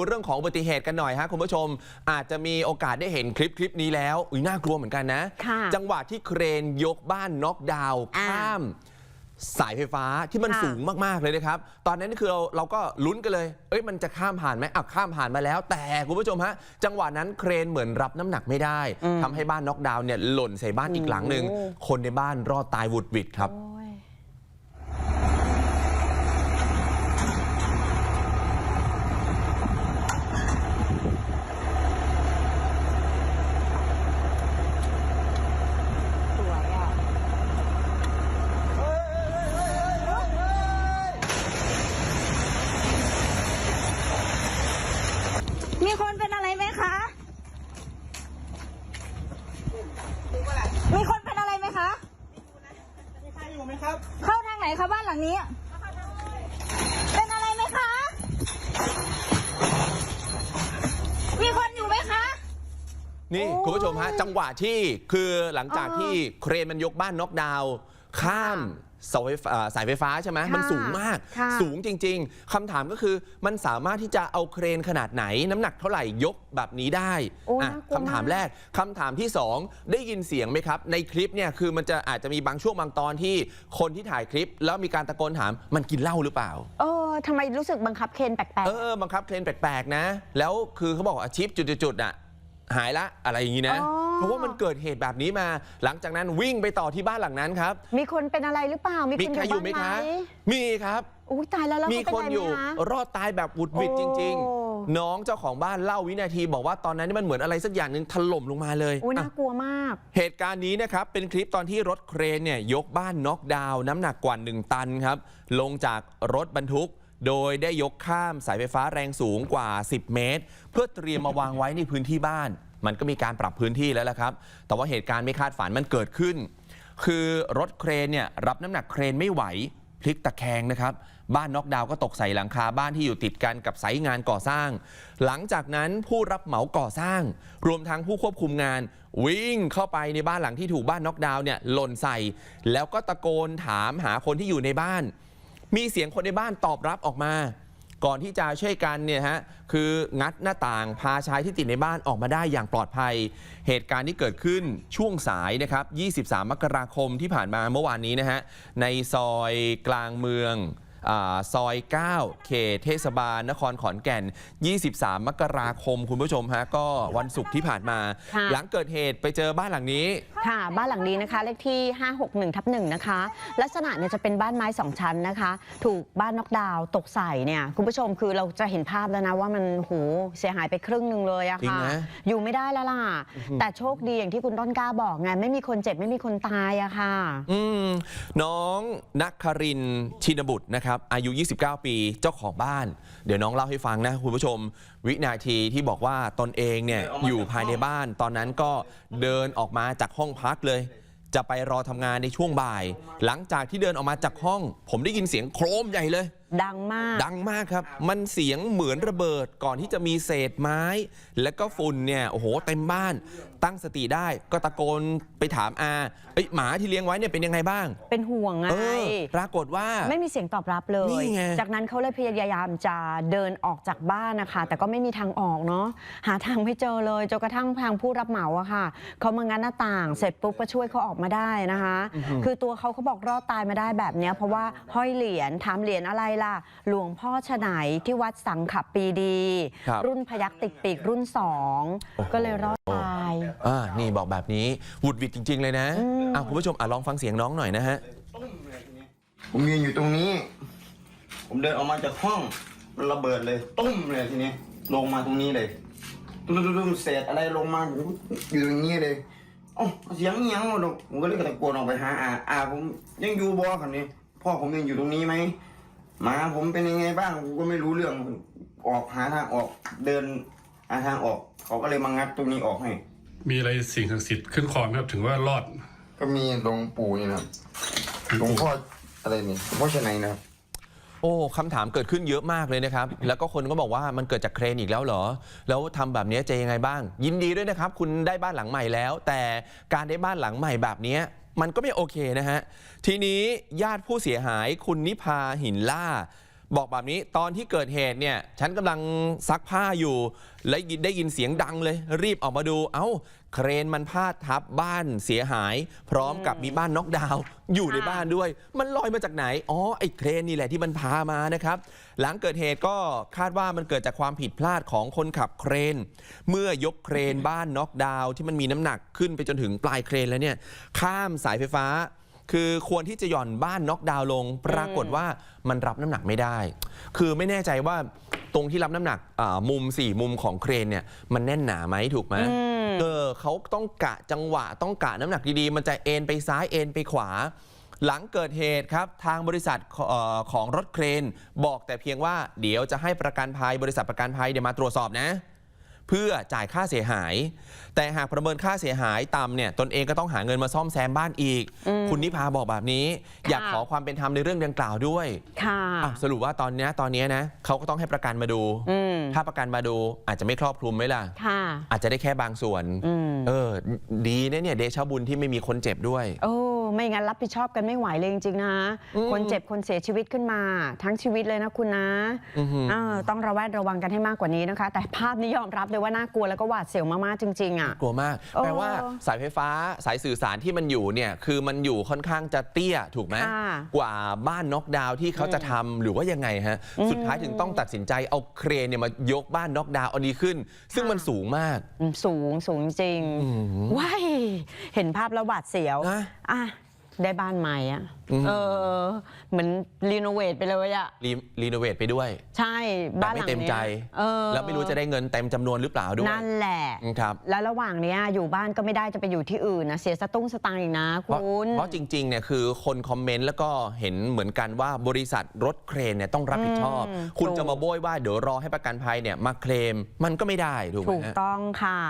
ดูเรื่องของอุบัติเหตุกันหน่อยฮะคุณผู้ชม อาจจะมีโอกาสได้เห็นคลิปคลิปนี้แล้วอุ้ยน่ากลัวเหมือนกันนะค่ะจังหวะที่เครนยกบ้านน็อกดาวน์อ่าข้าม สายไฟฟ้าที่มันค่ะสูงมาก ๆ เลยนะครับ ตอนนั้นคือเราเราก็ลุ้นกันเลย เอ้ยมันจะข้ามผ่านไหมอะข้ามผ่านมาแล้ว แต่คุณผู้ชมฮะจังหวะนั้นเครนเหมือนรับน้ำหนักไม่ได้ทำให้บ้านน็อกดาวน์เนี่ยหล่นใส่บ้านอีกหลังหนึ่งโอ้คนในบ้านรอดตายหวุดหวิดครับ โอ้ย สวยอะ มีคนเป็นอะไรไหมคะ มีคนเป็นอะไรไหมคะ มีใครอยู่ไหมครับ เข้าทางไหนคะบ้านหลังนี้ เป็นอะไรไหมคะ มีคนอยู่ไหมคะ นี่โอ้ยคุณผู้ชมฮะจังหวะที่คือหลังจากเออที่เครนมันยกบ้านน็อกดาวน์ข้าม เสาไฟฟ้าสายไฟฟ้าใช่ไหมค่ะมันสูงมาก ค่ะ สูงจริง ๆคำถามก็คือมันสามารถที่จะเอาเครนขนาดไหน น้ำหนักเท่าไหร่ยกแบบนี้ได้โอ้อะน่ากลัวคำถามมากแรกคำถามที่ 2 ได้ยินเสียงไหมครับ ในคลิปเนี่ยคือมันจะอาจจะมีบางช่วงบางตอนที่คนที่ถ่ายคลิป แล้วมีการตะโกนถามมันกินเหล้าหรือเปล่า เออทำไมรู้สึกบังคับเคนแปลกเออบังคับเครนแปลกๆนะ แล้วคือเขาบอกว่าชิปจุดๆๆอะ หายละอะไรอย่างนี้นะ อ๋อ เพราะว่ามันเกิดเหตุแบบนี้มา หลังจากนั้นวิ่งไปต่อที่บ้านหลังนั้นครับๆมีคนเป็นอะไรหรือเปล่า มีมีคนใครอยู่ไหมบ้านคะ มีครับ อุ้ยตายแล้วแล้วมีเขาเป็นคนอะไรอยู่ไหมคะ รอดตายแบบหวุดหวิดโอ้จริงๆน้องเจ้าของบ้านเล่าวินาทีบอกว่าตอนนั้นนี่มันเหมือนอะไรสักอย่างหนึ่งถล่มลงมาเลยอุ้ยอะ น่ากลัวมาก เหตุการณ์นี้นะครับ เป็นคลิปตอนที่รถเครนเนี่ยยกบ้านน็อกดาวน์น้ำหนักกว่า 1 ตันครับ ลงจากรถบรรทุก โดยได้ยกข้ามสายไฟฟ้าแรงสูงกว่า 10 เมตร เพื่อเตรียมมาวางไว้ในพื้นที่บ้าน มันก็มีการปรับพื้นที่แล้วละครับ แต่ว่าเหตุการณ์ไม่คาดฝันมันเกิดขึ้น คือรถเครนเนี่ยรับน้ำหนักเครนไม่ไหวพลิกตะแคงนะครับ บ้านน็อกดาวก็ตกใส่หลังคาบ้านที่อยู่ติดกันกับไซต์งานก่อสร้าง หลังจากนั้นผู้รับเหมาก่อสร้าง รวมทั้งผู้ควบคุมงาน วิ่งเข้าไปในบ้านหลังที่ถูกบ้านน็อกดาวเนี่ยหล่นใส่ แล้วก็ตะโกนถามหาคนที่อยู่ในบ้าน มีเสียงคนในบ้านตอบรับออกมา ก่อนที่จะช่วยกันเนี่ยฮะคืองัดหน้าต่างพาชายที่ติดในบ้านออกมาได้อย่างปลอดภัย เหตุการณ์ที่เกิดขึ้นช่วงสายนะครับ 23 มกราคมที่ผ่านมาเมื่อวานนี้นะฮะในซอยกลางเมืองอาซอย 9 เขตเทศบาล นครขอนแก่น 23 มกราคม คุณผู้ชมฮะ ก็วันศุกร์ที่ผ่านมาค่ะหลังเกิดเหตุไปเจอบ้านหลังนี้ค่ะ บ้านหลังนี้นะคะ เลขที่ 561ทับหนึ่งนะคะ ลักษณะเนี่ยจะเป็นบ้านไม้สองชั้นนะคะ ถูกบ้านน็อกดาวน์ตกใส่เนี่ยคุณผู้ชมคือเราจะเห็นภาพแล้วนะว่ามันโหเสียหายไปครึ่งหนึ่งเลยอะจริงค่ะ นะอยู่ไม่ได้แล้วล่ะ แต่โชคดีอย่างที่คุณต้นกล้าบอกไงไม่มีคนเจ็บไม่มีคนตายอะค่ะ อืมน้องนักคารินทร์ชินบุตรนะครับ อายุ 29 ปีเจ้าของบ้าน เดี๋ยวน้องเล่าให้ฟังนะคุณผู้ชม วินาทีที่บอกว่าตนเองเนี่ยอยู่ภายในบ้าน ตอนนั้นก็เดินออกมาจากห้องพักเลย จะไปรอทำงานในช่วงบ่าย หลังจากที่เดินออกมาจากห้อง ผมได้ยินเสียงโครมใหญ่เลย ดังมาก ดังมากครับ มันเสียงเหมือนระเบิดก่อนที่จะมีเศษไม้ แล้วก็ฝุ่นเนี่ยโอ้โหเต็มบ้าน ตั้งสติได้ก็ตะโกนไปถามอาเอ้ยหมาที่เลี้ยงไว้เนี่ยเป็นยังไงบ้าง เป็นห่วงไงเออปรากฏว่า ไม่มีเสียงตอบรับเลย นี่ไง จากนั้นเขาเลยพยายามจะเดินออกจากบ้านนะคะ แต่ก็ไม่มีทางออกเนาะหาทางไม่เจอเลยจนกระทั่งทางผู้รับเหมาอะค่ะเขามางัดหน้าต่าง เสร็จปุ๊บก็ช่วยเขาออกมาได้นะคะ คือตัวเขาเขาบอกรอดตายมาได้แบบเนี้ยเพราะว่าห้อยเหรียญถามเหรียญอะไรล่ะ หลวงพ่อฉไนที่วัดสังขปปีดี ครับรุ่นพยักติดปีกรุ่นสองโอ้โห ก็เลยรอดตาย อ่านี่บอกแบบนี้หวุดหวิดจริง ๆ เลยนะอืมอะคุณผู้ชมอะลองฟังเสียงน้องหน่อยนะฮะ ผมยืนอยู่ตรงนี้ ผมเดินออกมาจากห้องมันระเบิดเลยตุ้มเลยทีนี้ลงมาตรงนี้เลยตุ้มตุ้มตุ้มเศษอะไรลงมาผมอยู่ตรงนี้เลยเอ๋อเสียงเงี้ยงหมดผมก็เลยตะโกนออกไปหาอาอาผมยังอยู่บ่คันนี้ พ่อผมยังอยู่ตรงนี้ไหม หมาผมเป็นยังไงบ้างผมก็ไม่รู้เรื่องออกหาทางออกเดินหาทางออก เขาก็เลยมางัดตรงนี้ออกให้ มีอะไรสิ่งศักดิ์สิทธิ์ขึ้นคอไหมครับถึงว่ารอด ก็มีหลวงปู่นี่นะครับหลวงพ่ออะไรนี่หลวงพ่อชนัยนะครับ โอ้คำถามเกิดขึ้นเยอะมากเลยนะครับ แล้วก็คนก็บอกว่ามันเกิดจากเครนอีกแล้วเหรอ แล้วทำแบบนี้จะยังไงบ้าง ยินดีด้วยนะครับ คุณได้บ้านหลังใหม่แล้ว แต่การได้บ้านหลังใหม่แบบนี้ มันก็ไม่โอเคนะฮะ ทีนี้ญาติผู้เสียหายคุณนิพาหินล่า บอกแบบนี้ตอนที่เกิดเหตุเนี่ย ฉันกำลังซักผ้าอยู่ และได้ยินเสียงดังเลย รีบออกมาดู เอ้า เครนมันพาดทับบ้านเสียหาย พร้อมกับมีบ้านน็อกดาวน์อยู่ในค่ะบ้านด้วย มันลอยมาจากไหน อ๋อ ไอ้เครนนี่แหละที่มันพามานะครับ หลังเกิดเหตุก็คาดว่ามันเกิดจากความผิดพลาดของคนขับเครน เมื่อยกเครนบ้านน็อกดาวน์ที่มันมีน้ำหนักขึ้นไปจนถึงปลายเครนแล้วเนี่ย ข้ามสายไฟฟ้าคือควรที่จะหย่อนบ้านน็อกดาวน์ลง ปรากฏว่ามันรับน้ำหนักไม่ได้ คือไม่แน่ใจว่าตรงที่รับน้ำหนักอ่ามุมสี่มุมของเครนเนี่ยมันแน่นหนาไหมถูกไหม เออเขาต้องกะจังหวะ ต้องกะน้ำหนักดีๆ มันจะเอ็นไปซ้ายเอ็นไปขวา หลังเกิดเหตุครับ ทางบริษัทขเอ่อของรถเครน บอกแต่เพียงว่าเดี๋ยวจะให้ประกันภัยบริษัทประกันภัยเดี๋ยวมาตรวจสอบนะ เพื่อจ่ายค่าเสียหาย แต่หากประเมินค่าเสียหายต่ำเนี่ยตนเองก็ต้องหาเงินมาซ่อมแซมบ้านอีกคุณนิพาบอกแบบนี้ อยากขอความเป็นธรรมในเรื่องดังกล่าวด้วยค่ะอ้าวสรุปว่าตอนเนี้ยตอนเนี้ยนะเขาก็ต้องให้ประกันมาดู อืมถ้าประกันมาดูอาจจะไม่ครอบคลุมไหมล่ะ ค่ะ อาจจะได้แค่บางส่วน อืม เออ ดีนะเนี่ยเดชะบุญที่ไม่มีคนเจ็บด้วย โอ้ ไม่งั้นรับผิดชอบกันไม่ไหวเลยจริงๆนะ อืมคนเจ็บคนเสียชีวิตขึ้นมา ทั้งชีวิตเลยนะคุณนะอือหืออ่าต้องระแวดระวังกันให้มากกว่านี้นะคะ แต่ภาพนี้ยอมรับเลยว่าน่ากลัวแล้วก็หวาดเสียวมากๆจริง ๆ อะ กลัวมาก โอ้แปลว่าสายไฟฟ้าสายสื่อสารที่มันอยู่เนี่ยคือมันอยู่ค่อนข้างจะเตี้ยถูกไหมค่ะกว่าบ้านน็อกดาวน์ที่เขาจะทำหรือว่ายังไงฮะสุดท้ายถึงต้องตัดสินใจเอาเครนเนี่ยมายกบ้านน็อกดาวน์เอาดีขึ้น ซึ่งมันสูงมาก อืมสูงสูงจริงว้ายเห็นภาพแล้วหวาดเสียวนะ อะ ได้บ้านใหม่อะ อืม เออ เหมือนรีโนเวทไปเลยอะ รีรีโนเวทไปด้วย ใช่แต่บ้านหไม่ลังเต็มเนี้ใจ ยเออแล้วไม่รู้จะได้เงินเต็มจำนวนหรือเปล่าด้วยนั่นแหละครับ แล้วระหว่างเนี้ยอยู่บ้านก็ไม่ได้จะไปอยู่ที่อื่นนะเสียสตุ้งสตางค์อีกนะเพราะคุณเพราะจริงๆ เนี่ยคือคนคอมเมนต์แล้วก็เห็นเหมือนกันว่าบริษัทรถเครนเนี่ยต้องรับผิดชอบ อืมคุณถูก จะมาโบยว่าเดี๋ยวรอให้ประกันภัยเนี่ยมาเคลมมันก็ไม่ได้ถูกไหมถูกฮะ ต้องค่ะ